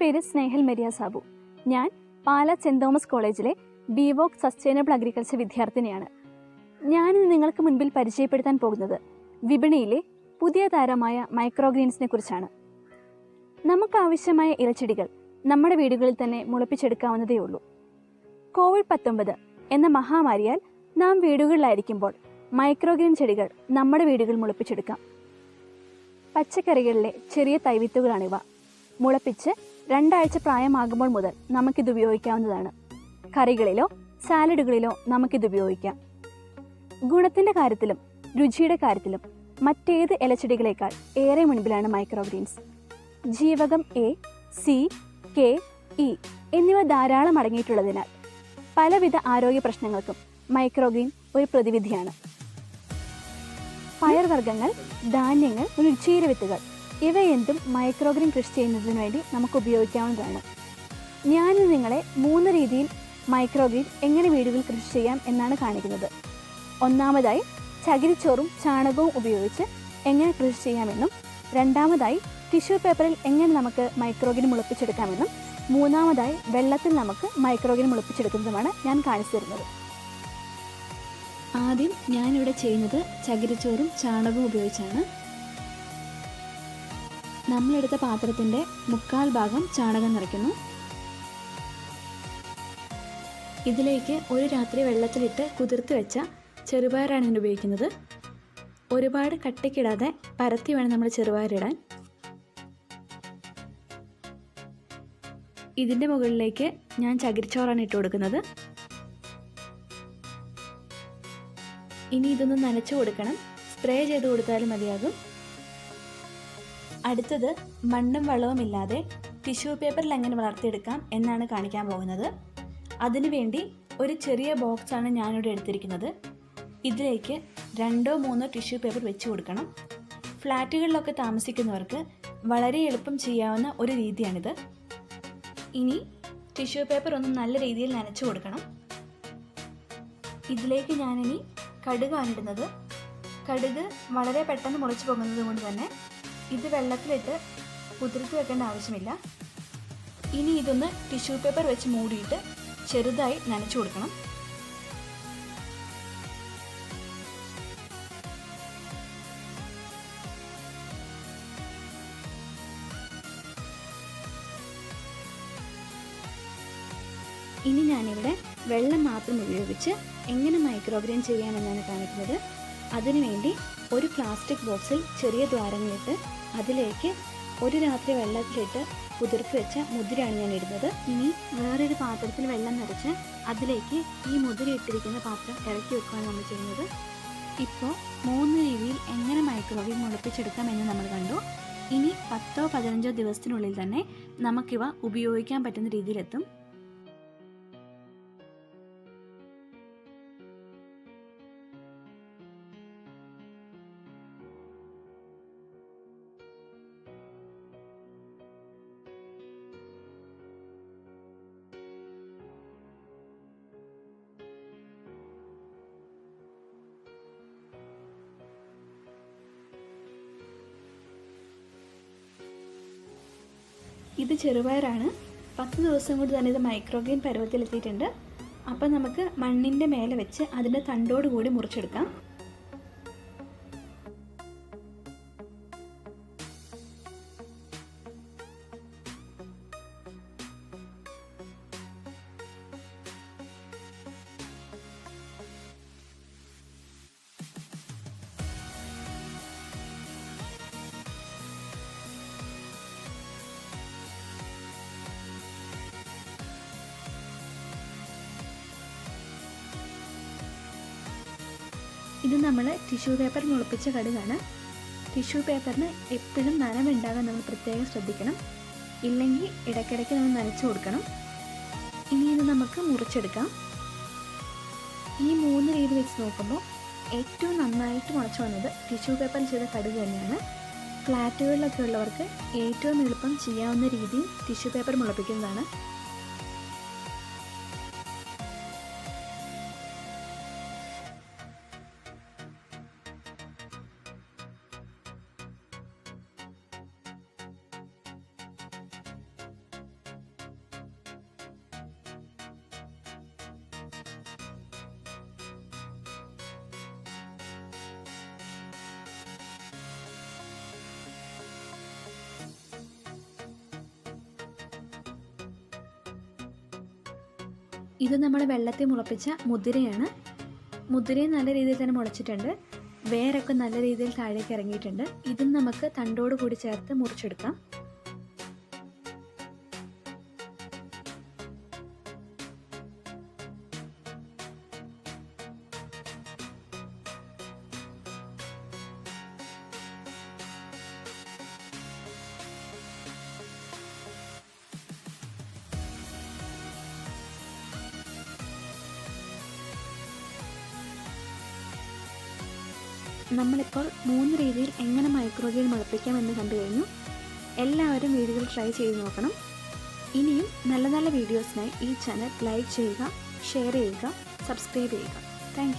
പേര് സ്നേഹൽ മെരിയ സാബു. ഞാൻ Pala saint Thomas കോളേജിലെ ബിവോക് സസ്റ്റൈനബിൾ അഗ്രികൾച്ചർ വിദ്യാർത്ഥിനിയാണ്. ഞാനിന്ന് നിങ്ങൾക്ക് മുൻപിൽ പരിചയപ്പെടുത്താൻ പോകുന്നത് വിപണിയിലെ പുതിയ താരമായ മൈക്രോഗ്രീൻസിനെ കുറിച്ചാണ്. നമുക്ക് ആവശ്യമായ ഇലച്ചെടികൾ നമ്മുടെ വീടുകളിൽ തന്നെ മുളപ്പിച്ചെടുക്കാവുന്നതേ ഉള്ളൂ. കോവിഡ് പത്തൊമ്പത് എന്ന മഹാമാരിയാൽ നാം വീടുകളിലായിരിക്കുമ്പോൾ മൈക്രോഗ്രീൻ ചെടികൾ നമ്മുടെ വീടുകൾ മുളപ്പിച്ചെടുക്കാം. പച്ചക്കറികളിലെ ചെറിയ തൈവിത്തുകളാണിവ. മുളപ്പിച്ച് രണ്ടാഴ്ച പ്രായമാകുമ്പോൾ മുതൽ നമുക്കിത് ഉപയോഗിക്കാവുന്നതാണ്. കറികളിലോ സാലഡുകളിലോ നമുക്കിത് ഉപയോഗിക്കാം. ഗുണത്തിന്റെ കാര്യത്തിലും രുചിയുടെ കാര്യത്തിലും മറ്റേത് ഇലച്ചെടികളേക്കാൾ ഏറെ മുൻപിലാണ് മൈക്രോഗ്രീൻസ് ജീവകം എ സി കെ ഇ എന്നിവ ധാരാളം അടങ്ങിയിട്ടുള്ളതിനാൽ പലവിധ ആരോഗ്യ പ്രശ്നങ്ങൾക്കും മൈക്രോഗ്രീൻ ഒരു പ്രതിവിധിയാണ്. പയർവർഗങ്ങൾ ധാന്യങ്ങൾ രുചിയില വിത്തുകൾ ഇവയെന്തും മൈക്രോഗ്രീൻ കൃഷി ചെയ്യുന്നതിന് വേണ്ടി നമുക്ക് ഉപയോഗിക്കാവുന്നതാണ്. ഞാൻ നിങ്ങളെ മൂന്ന് രീതിയിൽ മൈക്രോഗ്രീൻ എങ്ങനെ വീടുകളിൽ കൃഷി ചെയ്യാം എന്നാണ് കാണിക്കുന്നത്. ഒന്നാമതായി ചകിരിച്ചോറും ചാണകവും ഉപയോഗിച്ച് എങ്ങനെ കൃഷി ചെയ്യാമെന്നും രണ്ടാമതായി ടിഷ്യൂ പേപ്പറിൽ എങ്ങനെ നമുക്ക് മൈക്രോഗ്രീൻ മുളപ്പിച്ചെടുക്കാമെന്നും മൂന്നാമതായി വെള്ളത്തിൽ നമുക്ക് മൈക്രോഗ്രീൻ മുളപ്പിച്ചെടുക്കുന്നതുമാണ് ഞാൻ കാണിച്ചു തരുന്നത്. ആദ്യം ഞാനിവിടെ ചെയ്യുന്നത് ചകിരിച്ചോറും ചാണകവും ഉപയോഗിച്ചാണ്. നമ്മളെടുത്ത പാത്രത്തിന്റെ മുക്കാൽ ഭാഗം ചാണകം നിറയ്ക്കുന്നു. ഇതിലേക്ക് ഒരു രാത്രി വെള്ളത്തിലിട്ട് കുതിർത്ത് വെച്ച ചെറുപയറാണ് ഇതിന് ഉപയോഗിക്കുന്നത്. ഒരുപാട് കട്ടിക്കിടാതെ പരത്തി വേണം നമ്മൾ ചെറുപയറിടാൻ. ഇതിന്റെ മുകളിലേക്ക് ഞാൻ ചകിരിച്ചോറാണ് ഇട്ട് കൊടുക്കുന്നത്. ഇനി ഇതൊന്ന് നനച്ചു കൊടുക്കണം. സ്പ്രേ ചെയ്ത് കൊടുത്താലും മതിയാകും. അടുത്തത് മണ്ണും വെള്ളവും ഇല്ലാതെ ടിഷ്യൂ പേപ്പറിൽ എങ്ങനെ വളർത്തിയെടുക്കാം എന്നാണ് കാണിക്കാൻ പോകുന്നത്. അതിനുവേണ്ടി ഒരു ചെറിയ ബോക്സാണ് ഞാനിവിടെ എടുത്തിരിക്കുന്നത്. ഇതിലേക്ക് രണ്ടോ മൂന്നോ ടിഷ്യൂ പേപ്പർ വെച്ച് കൊടുക്കണം. ഫ്ലാറ്റുകളിലൊക്കെ താമസിക്കുന്നവർക്ക് വളരെ എളുപ്പം ചെയ്യാവുന്ന ഒരു രീതിയാണിത്. ഇനി ടിഷ്യൂ പേപ്പർ ഒന്ന് നല്ല രീതിയിൽ നനച്ചു കൊടുക്കണം. ഇതിലേക്ക് ഞാനിനി കടുക് ഇടുന്നത്. കടുക് വളരെ പെട്ടെന്ന് മുളച്ചു പോകുന്നത് കൊണ്ട് തന്നെ ഇത് വെള്ളത്തിലിട്ട് കുതിർത്ത് വെക്കേണ്ട ആവശ്യമില്ല. ഇനി ഇതൊന്ന് ടിഷ്യൂ പേപ്പർ വെച്ച് മൂടിയിട്ട് ചെറുതായി നനച്ചു കൊടുക്കണം. ഇനി ഞാനിവിടെ വെള്ളം മാത്രം ഉപയോഗിച്ച് എങ്ങനെ മൈക്രോഗ്രെയിൻ ചെയ്യാമെന്നാണ് കാണിക്കുന്നത്. അതിനുവേണ്ടി ഒരു പ്ലാസ്റ്റിക് ബോക്സിൽ ചെറിയ ദ്വാരങ്ങളിട്ട് അതിലേക്ക് ഒരു രാത്രി വെള്ളത്തിലിട്ട് കുതിർത്ത് വെച്ച മുതിരയാണ് ഞാൻ ഇടുന്നത് ഇനി വേറൊരു പാത്രത്തിൽ വെള്ളം നിറച്ച് അതിലേക്ക് ഈ മുതിര ഇട്ടിരിക്കുന്ന പാത്രം ഇറക്കി വെക്കുകയാണ് നമ്മൾ ചെയ്യുന്നത്. ഇപ്പോൾ മൂന്ന് രീതിയിൽ എങ്ങനെ മൈക്രോവേവ് മുളപ്പിച്ചെടുക്കാം എന്ന് നമ്മൾ കണ്ടു. ഇനി പത്തോ പതിനഞ്ചോ ദിവസത്തിനുള്ളിൽ തന്നെ നമുക്കിവ ഉപയോഗിക്കാൻ പറ്റുന്ന രീതിയിലെത്തും. ഇത് ചെറുപയറാണ്. പത്ത് ദിവസം കൊണ്ട് തന്നെ ഇത് മൈക്രോഗ്രീൻ പരുവത്തിലെത്തിയിട്ടുണ്ട്. അപ്പം നമുക്ക് മണ്ണിന്റെ മേലെ വെച്ച് അതിന്റെ തണ്ടോട് കൂടി മുറിച്ചെടുക്കാം. ഇത് നമ്മൾ ടിഷ്യൂ പേപ്പർ മുളപ്പിച്ച കടുകാണ്. ടിഷ്യൂ പേപ്പറിന് എപ്പോഴും നനവുണ്ടാകാൻ നമ്മൾ പ്രത്യേകം ശ്രദ്ധിക്കണം. ഇല്ലെങ്കിൽ ഇടയ്ക്കിടയ്ക്ക് നമ്മൾ നനച്ചു കൊടുക്കണം. ഇനി ഇത് നമുക്ക് മുറിച്ചെടുക്കാം. ഈ മൂന്ന് രീതി വെച്ച് നോക്കുമ്പോൾ ഏറ്റവും നന്നായിട്ട് മുളച്ചു വന്നത് ടിഷ്യൂ പേപ്പർ ചെയ്ത കടുക് തന്നെയാണ്. ഫ്ലാറ്റുകളിലൊക്കെ ഉള്ളവർക്ക് ഏറ്റവും എളുപ്പം ചെയ്യാവുന്ന രീതിയിൽ ടിഷ്യൂ പേപ്പർ മുളപ്പിക്കുന്നതാണ്. ഇത് നമ്മൾ വെള്ളത്തിൽ മുളപ്പിച്ച മുതിരയാണ്. മുതിരയും നല്ല രീതിയിൽ തന്നെ മുളച്ചിട്ടുണ്ട്. വേരൊക്കെ നല്ല രീതിയിൽ താഴേക്ക് ഇറങ്ങിയിട്ടുണ്ട്. ഇതും നമുക്ക് തണ്ടോട് കൂടി ചേർത്ത് മുറിച്ചെടുക്കാം. നമ്മളിപ്പോൾ മൂന്ന് രീതിയിൽ എങ്ങനെ മൈക്രോഗ്രീൻ മുളപ്പിക്കാം എന്ന് കണ്ടു കഴിഞ്ഞു. എല്ലാവരും വീഡിയോകൾ ട്രൈ ചെയ്ത് നോക്കണം. ഇനിയും നല്ല നല്ല വീഡിയോസിനായി ഈ ചാനൽ ലൈക്ക് ചെയ്യുക ഷെയർ ചെയ്യുക സബ്സ്ക്രൈബ് ചെയ്യുക. താങ്ക്